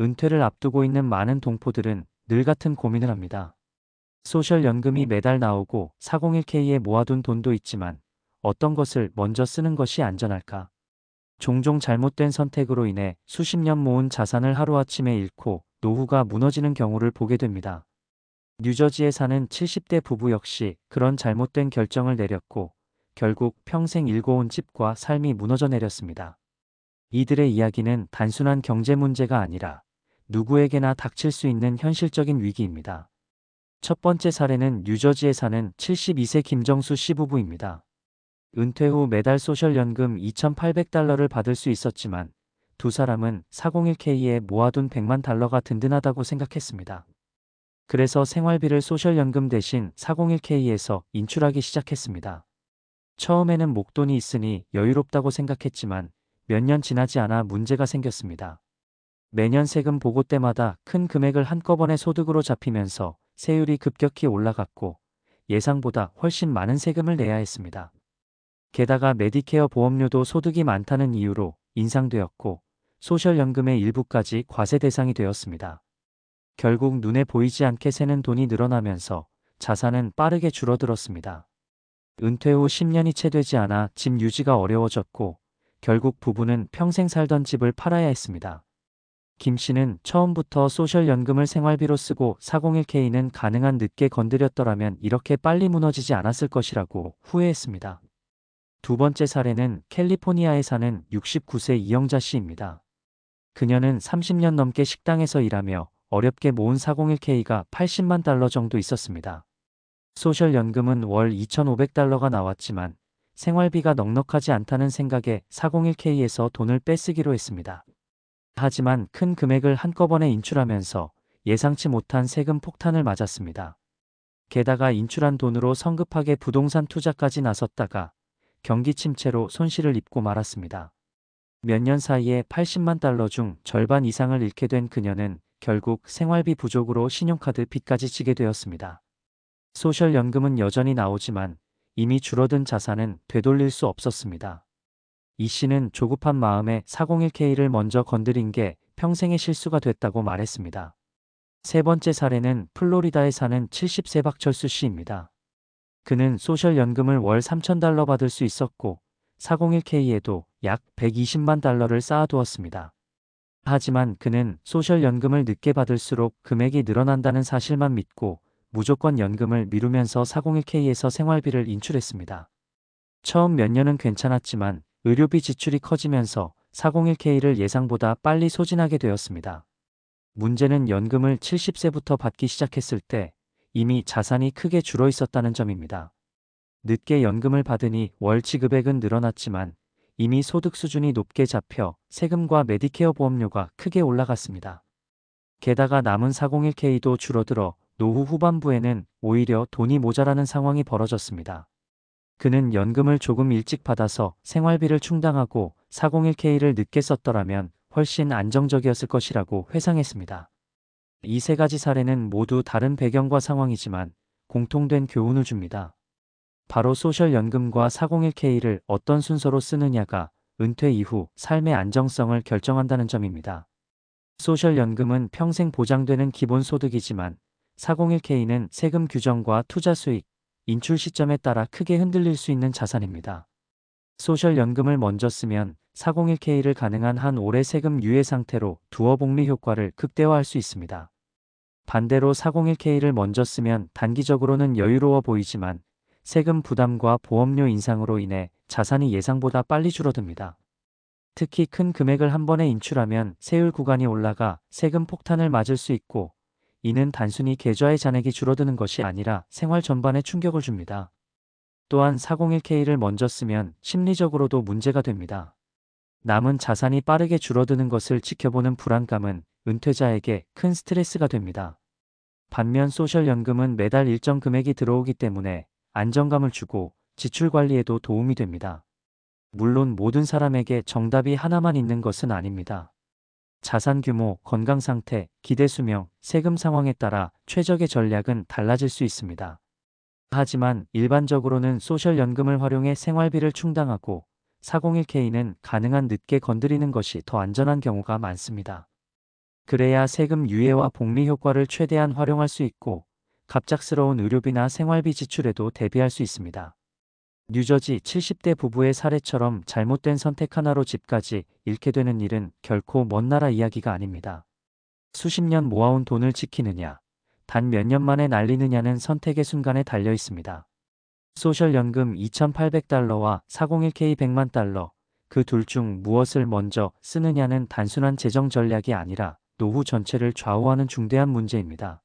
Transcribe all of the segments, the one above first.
은퇴를 앞두고 있는 많은 동포들은 늘 같은 고민을 합니다. 소셜연금이 매달 나오고 401k에 모아둔 돈도 있지만 어떤 것을 먼저 쓰는 것이 안전할까? 종종 잘못된 선택으로 인해 수십 년 모은 자산을 하루아침에 잃고 노후가 무너지는 경우를 보게 됩니다. 뉴저지에 사는 70대 부부 역시 그런 잘못된 결정을 내렸고 결국 평생 일궈온 집과 삶이 무너져 내렸습니다. 이들의 이야기는 단순한 경제 문제가 아니라 누구에게나 닥칠 수 있는 현실적인 위기입니다. 첫 번째 사례는 뉴저지에 사는 72세 김정수 씨 부부입니다. 은퇴 후 매달 소셜연금 2,800달러를 받을 수 있었지만 두 사람은 401k에 모아둔 100만 달러가 든든하다고 생각했습니다. 그래서 생활비를 소셜연금 대신 401k에서 인출하기 시작했습니다. 처음에는 목돈이 있으니 여유롭다고 생각했지만 몇 년 지나지 않아 문제가 생겼습니다. 매년 세금 보고 때마다 큰 금액을 한꺼번에 소득으로 잡히면서 세율이 급격히 올라갔고 예상보다 훨씬 많은 세금을 내야 했습니다. 게다가 메디케어 보험료도 소득이 많다는 이유로 인상되었고 소셜연금의 일부까지 과세 대상이 되었습니다. 결국 눈에 보이지 않게 새는 돈이 늘어나면서 자산은 빠르게 줄어들었습니다. 은퇴 후 10년이 채 되지 않아 집 유지가 어려워졌고 결국 부부는 평생 살던 집을 팔아야 했습니다. 김 씨는 처음부터 소셜연금을 생활비로 쓰고 401k는 가능한 늦게 건드렸더라면 이렇게 빨리 무너지지 않았을 것이라고 후회했습니다. 두 번째 사례는 캘리포니아에 사는 69세 이영자 씨입니다. 그녀는 30년 넘게 식당에서 일하며 어렵게 모은 401k가 80만 달러 정도 있었습니다. 소셜연금은 월 2,500달러가 나왔지만 생활비가 넉넉하지 않다는 생각에 401k에서 돈을 빼쓰기로 했습니다. 하지만 큰 금액을 한꺼번에 인출하면서 예상치 못한 세금 폭탄을 맞았습니다. 게다가 인출한 돈으로 성급하게 부동산 투자까지 나섰다가 경기 침체로 손실을 입고 말았습니다. 몇 년 사이에 80만 달러 중 절반 이상을 잃게 된 그녀는 결국 생활비 부족으로 신용카드 빚까지 지게 되었습니다. 소셜연금은 여전히 나오지만 이미 줄어든 자산은 되돌릴 수 없었습니다. 이 씨는 조급한 마음에 401k를 먼저 건드린 게 평생의 실수가 됐다고 말했습니다. 세 번째 사례는 플로리다에 사는 70세 박철수 씨입니다. 그는 소셜연금을 월 3,000달러 받을 수 있었고 401k에도 약 120만 달러를 쌓아두었습니다. 하지만 그는 소셜연금을 늦게 받을수록 금액이 늘어난다는 사실만 믿고 무조건 연금을 미루면서 401k에서 생활비를 인출했습니다. 처음 몇 년은 괜찮았지만 의료비 지출이 커지면서 401k를 예상보다 빨리 소진하게 되었습니다. 문제는 연금을 70세부터 받기 시작했을 때 이미 자산이 크게 줄어 있었다는 점입니다. 늦게 연금을 받으니 월 지급액은 늘어났지만 이미 소득 수준이 높게 잡혀 세금과 메디케어 보험료가 크게 올라갔습니다. 게다가 남은 401k도 줄어들어 노후 후반부에는 오히려 돈이 모자라는 상황이 벌어졌습니다. 그는 연금을 조금 일찍 받아서 생활비를 충당하고 401k를 늦게 썼더라면 훨씬 안정적이었을 것이라고 회상했습니다. 이 세 가지 사례는 모두 다른 배경과 상황이지만 공통된 교훈을 줍니다. 바로 소셜연금과 401k를 어떤 순서로 쓰느냐가 은퇴 이후 삶의 안정성을 결정한다는 점입니다. 소셜연금은 평생 보장되는 기본소득이지만 401k는 세금 규정과 투자 수익, 인출 시점에 따라 크게 흔들릴 수 있는 자산입니다. 소셜연금을 먼저 쓰면 401k를 가능한 한 오래 세금 유예 상태로 두어 복리 효과를 극대화할 수 있습니다. 반대로 401k를 먼저 쓰면 단기적으로는 여유로워 보이지만 세금 부담과 보험료 인상으로 인해 자산이 예상보다 빨리 줄어듭니다. 특히 큰 금액을 한 번에 인출하면 세율 구간이 올라가 세금 폭탄을 맞을 수 있고 이는 단순히 계좌의 잔액이 줄어드는 것이 아니라 생활 전반에 충격을 줍니다. 또한 401k를 먼저 쓰면 심리적으로도 문제가 됩니다. 남은 자산이 빠르게 줄어드는 것을 지켜보는 불안감은 은퇴자에게 큰 스트레스가 됩니다. 반면 소셜연금은 매달 일정 금액이 들어오기 때문에 안정감을 주고 지출 관리에도 도움이 됩니다. 물론 모든 사람에게 정답이 하나만 있는 것은 아닙니다. 자산 규모, 건강 상태, 기대 수명, 세금 상황에 따라 최적의 전략은 달라질 수 있습니다. 하지만 일반적으로는 소셜연금을 활용해 생활비를 충당하고 401k는 가능한 늦게 건드리는 것이 더 안전한 경우가 많습니다. 그래야 세금 유예와 복리 효과를 최대한 활용할 수 있고 갑작스러운 의료비나 생활비 지출에도 대비할 수 있습니다. 뉴저지 70대 부부의 사례처럼 잘못된 선택 하나로 집까지 잃게 되는 일은 결코 먼 나라 이야기가 아닙니다. 수십 년 모아온 돈을 지키느냐, 단 몇 년 만에 날리느냐는 선택의 순간에 달려 있습니다. 소셜연금 2,800달러와 401k 100만 달러, 그 둘 중 무엇을 먼저 쓰느냐는 단순한 재정 전략이 아니라 노후 전체를 좌우하는 중대한 문제입니다.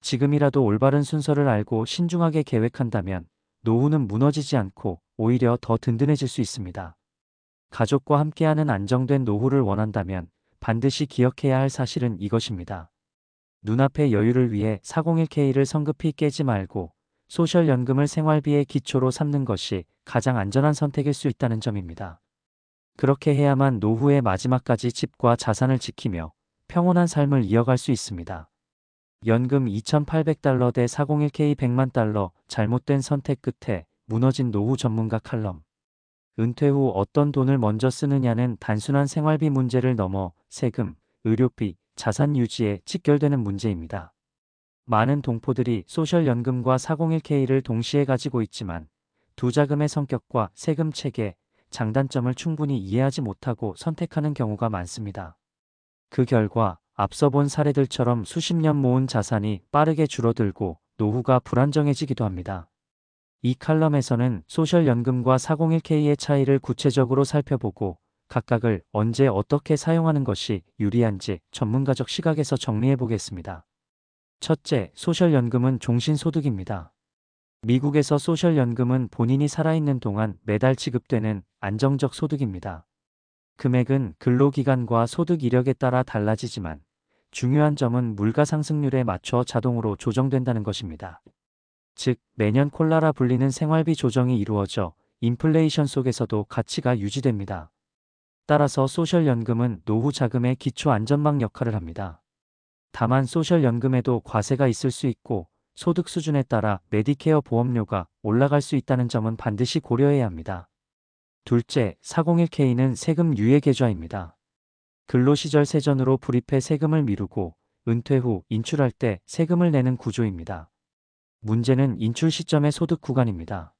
지금이라도 올바른 순서를 알고 신중하게 계획한다면 노후는 무너지지 않고 오히려 더 든든해질 수 있습니다. 가족과 함께하는 안정된 노후를 원한다면 반드시 기억해야 할 사실은 이것입니다. 눈앞의 여유를 위해 401k를 성급히 깨지 말고 소셜연금을 생활비의 기초로 삼는 것이 가장 안전한 선택일 수 있다는 점입니다. 그렇게 해야만 노후의 마지막까지 집과 자산을 지키며 평온한 삶을 이어갈 수 있습니다. 연금 2,800달러 대 401k 100만 달러 잘못된 선택 끝에 무너진 노후 전문가 칼럼. 은퇴 후 어떤 돈을 먼저 쓰느냐는 단순한 생활비 문제를 넘어 세금, 의료비, 자산 유지에 직결되는 문제입니다. 많은 동포들이 소셜연금과 401k를 동시에 가지고 있지만 두 자금의 성격과 세금 체계, 장단점을 충분히 이해하지 못하고 선택하는 경우가 많습니다. 그 결과 앞서 본 사례들처럼 수십 년 모은 자산이 빠르게 줄어들고 노후가 불안정해지기도 합니다. 이 칼럼에서는 소셜연금과 401k의 차이를 구체적으로 살펴보고 각각을 언제 어떻게 사용하는 것이 유리한지 전문가적 시각에서 정리해 보겠습니다. 첫째, 소셜연금은 종신소득입니다. 미국에서 소셜연금은 본인이 살아있는 동안 매달 지급되는 안정적 소득입니다. 금액은 근로기간과 소득 이력에 따라 달라지지만 중요한 점은 물가 상승률에 맞춰 자동으로 조정된다는 것입니다. 즉, 매년 콜라라 불리는 생활비 조정이 이루어져 인플레이션 속에서도 가치가 유지됩니다. 따라서 소셜연금은 노후 자금의 기초 안전망 역할을 합니다. 다만 소셜연금에도 과세가 있을 수 있고 소득 수준에 따라 메디케어 보험료가 올라갈 수 있다는 점은 반드시 고려해야 합니다. 둘째, 401k는 세금 유예 계좌입니다. 근로시절 세전으로 불입해 세금을 미루고 은퇴 후 인출할 때 세금을 내는 구조입니다. 문제는 인출 시점의 소득 구간입니다.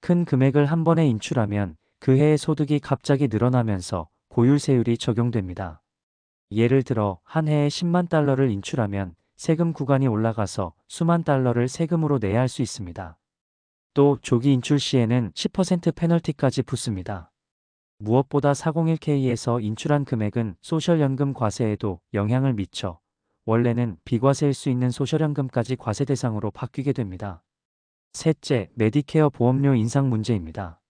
큰 금액을 한 번에 인출하면 그 해의 소득이 갑자기 늘어나면서 고율세율이 적용됩니다. 예를 들어 한 해에 10만 달러를 인출하면 세금 구간이 올라가서 수만 달러를 세금으로 내야 할 수 있습니다. 또 조기 인출 시에는 10% 페널티까지 붙습니다. 무엇보다 401k에서 인출한 금액은 소셜연금 과세에도 영향을 미쳐 원래는 비과세일 수 있는 소셜연금까지 과세 대상으로 바뀌게 됩니다. 셋째, 메디케어 보험료 인상 문제입니다.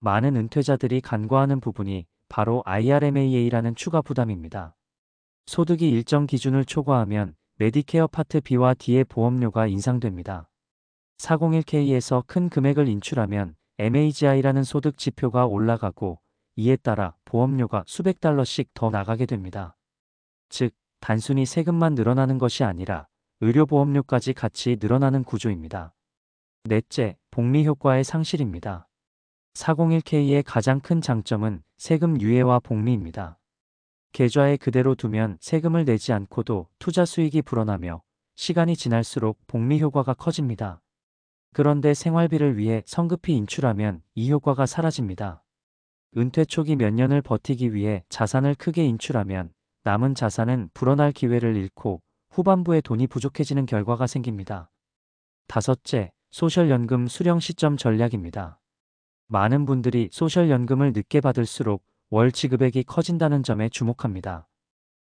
많은 은퇴자들이 간과하는 부분이 바로 IRMAA라는 추가 부담입니다. 소득이 일정 기준을 초과하면 메디케어 파트 B와 D의 보험료가 인상됩니다. 401k에서 큰 금액을 인출하면 MAGI라는 소득 지표가 올라가고 이에 따라 보험료가 수백 달러씩 더 나가게 됩니다. 즉, 단순히 세금만 늘어나는 것이 아니라 의료보험료까지 같이 늘어나는 구조입니다. 넷째, 복리 효과의 상실입니다. 401k의 가장 큰 장점은 세금 유예와 복리입니다. 계좌에 그대로 두면 세금을 내지 않고도 투자 수익이 불어나며 시간이 지날수록 복리 효과가 커집니다. 그런데 생활비를 위해 성급히 인출하면 이 효과가 사라집니다. 은퇴 초기 몇 년을 버티기 위해 자산을 크게 인출하면 남은 자산은 불어날 기회를 잃고 후반부에 돈이 부족해지는 결과가 생깁니다. 다섯째, 소셜연금 수령 시점 전략입니다. 많은 분들이 소셜연금을 늦게 받을수록 월 지급액이 커진다는 점에 주목합니다.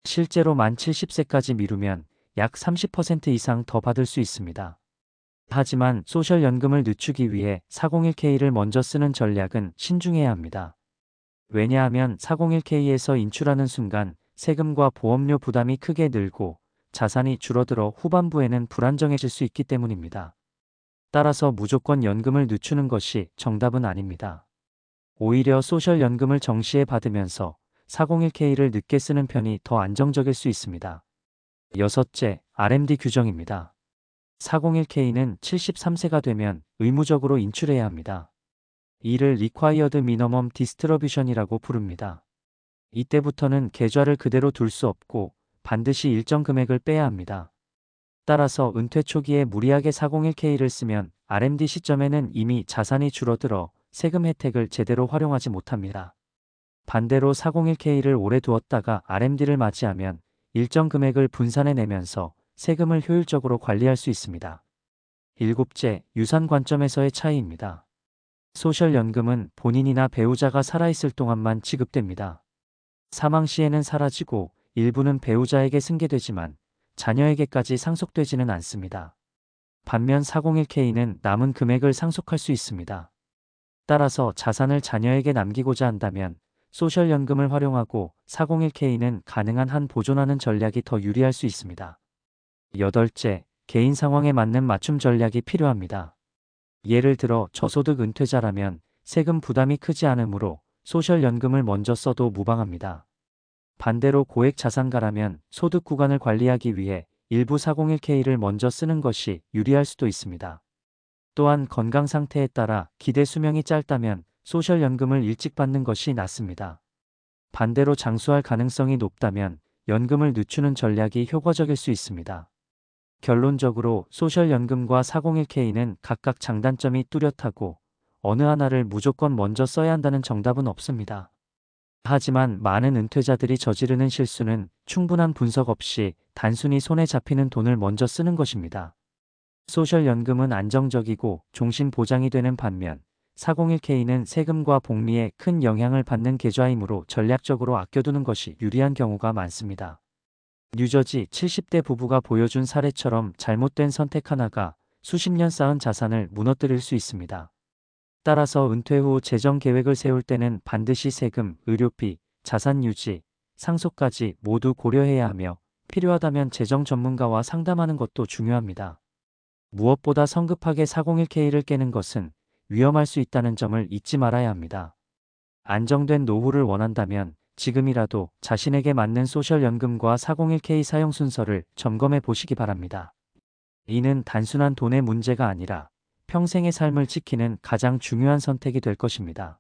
실제로 만 70세까지 미루면 약 30% 이상 더 받을 수 있습니다. 하지만 소셜연금을 늦추기 위해 401k를 먼저 쓰는 전략은 신중해야 합니다. 왜냐하면 401k에서 인출하는 순간 세금과 보험료 부담이 크게 늘고 자산이 줄어들어 후반부에는 불안정해질 수 있기 때문입니다. 따라서 무조건 연금을 늦추는 것이 정답은 아닙니다. 오히려 소셜연금을 정시에 받으면서 401k를 늦게 쓰는 편이 더 안정적일 수 있습니다. 여섯째, RMD 규정입니다. 401k는 73세가 되면 의무적으로 인출해야 합니다. 이를 Required Minimum Distribution이라고 부릅니다. 이때부터는 계좌를 그대로 둘 수 없고 반드시 일정 금액을 빼야 합니다. 따라서 은퇴 초기에 무리하게 401k를 쓰면 RMD 시점에는 이미 자산이 줄어들어 세금 혜택을 제대로 활용하지 못합니다. 반대로 401k를 오래 두었다가 RMD를 맞이하면 일정 금액을 분산해 내면서 세금을 효율적으로 관리할 수 있습니다. 일곱째, 유산 관점에서의 차이입니다. 소셜연금은 본인이나 배우자가 살아있을 동안만 지급됩니다. 사망 시에는 사라지고 일부는 배우자에게 승계되지만 자녀에게까지 상속되지는 않습니다. 반면 401k는 남은 금액을 상속할 수 있습니다. 따라서 자산을 자녀에게 남기고자 한다면 소셜연금을 활용하고 401k는 가능한 한 보존하는 전략이 더 유리할 수 있습니다. 여덟째, 개인 상황에 맞는 맞춤 전략이 필요합니다. 예를 들어 저소득 은퇴자라면 세금 부담이 크지 않으므로 소셜연금을 먼저 써도 무방합니다. 반대로 고액 자산가라면 소득 구간을 관리하기 위해 일부 401k를 먼저 쓰는 것이 유리할 수도 있습니다. 또한 건강 상태에 따라 기대 수명이 짧다면 소셜연금을 일찍 받는 것이 낫습니다. 반대로 장수할 가능성이 높다면 연금을 늦추는 전략이 효과적일 수 있습니다. 결론적으로 소셜연금과 401k는 각각 장단점이 뚜렷하고 어느 하나를 무조건 먼저 써야 한다는 정답은 없습니다. 하지만 많은 은퇴자들이 저지르는 실수는 충분한 분석 없이 단순히 손에 잡히는 돈을 먼저 쓰는 것입니다. 소셜연금은 안정적이고 종신 보장이 되는 반면 401k는 세금과 복리에 큰 영향을 받는 계좌이므로 전략적으로 아껴두는 것이 유리한 경우가 많습니다. 뉴저지 70대 부부가 보여준 사례처럼 잘못된 선택 하나가 수십 년 쌓은 자산을 무너뜨릴 수 있습니다. 따라서 은퇴 후 재정 계획을 세울 때는 반드시 세금, 의료비, 자산 유지, 상속까지 모두 고려해야 하며 필요하다면 재정 전문가와 상담하는 것도 중요합니다. 무엇보다 성급하게 401k를 깨는 것은 위험할 수 있다는 점을 잊지 말아야 합니다. 안정된 노후를 원한다면 지금이라도 자신에게 맞는 소셜연금과 401k 사용 순서를 점검해 보시기 바랍니다. 이는 단순한 돈의 문제가 아니라 평생의 삶을 지키는 가장 중요한 선택이 될 것입니다.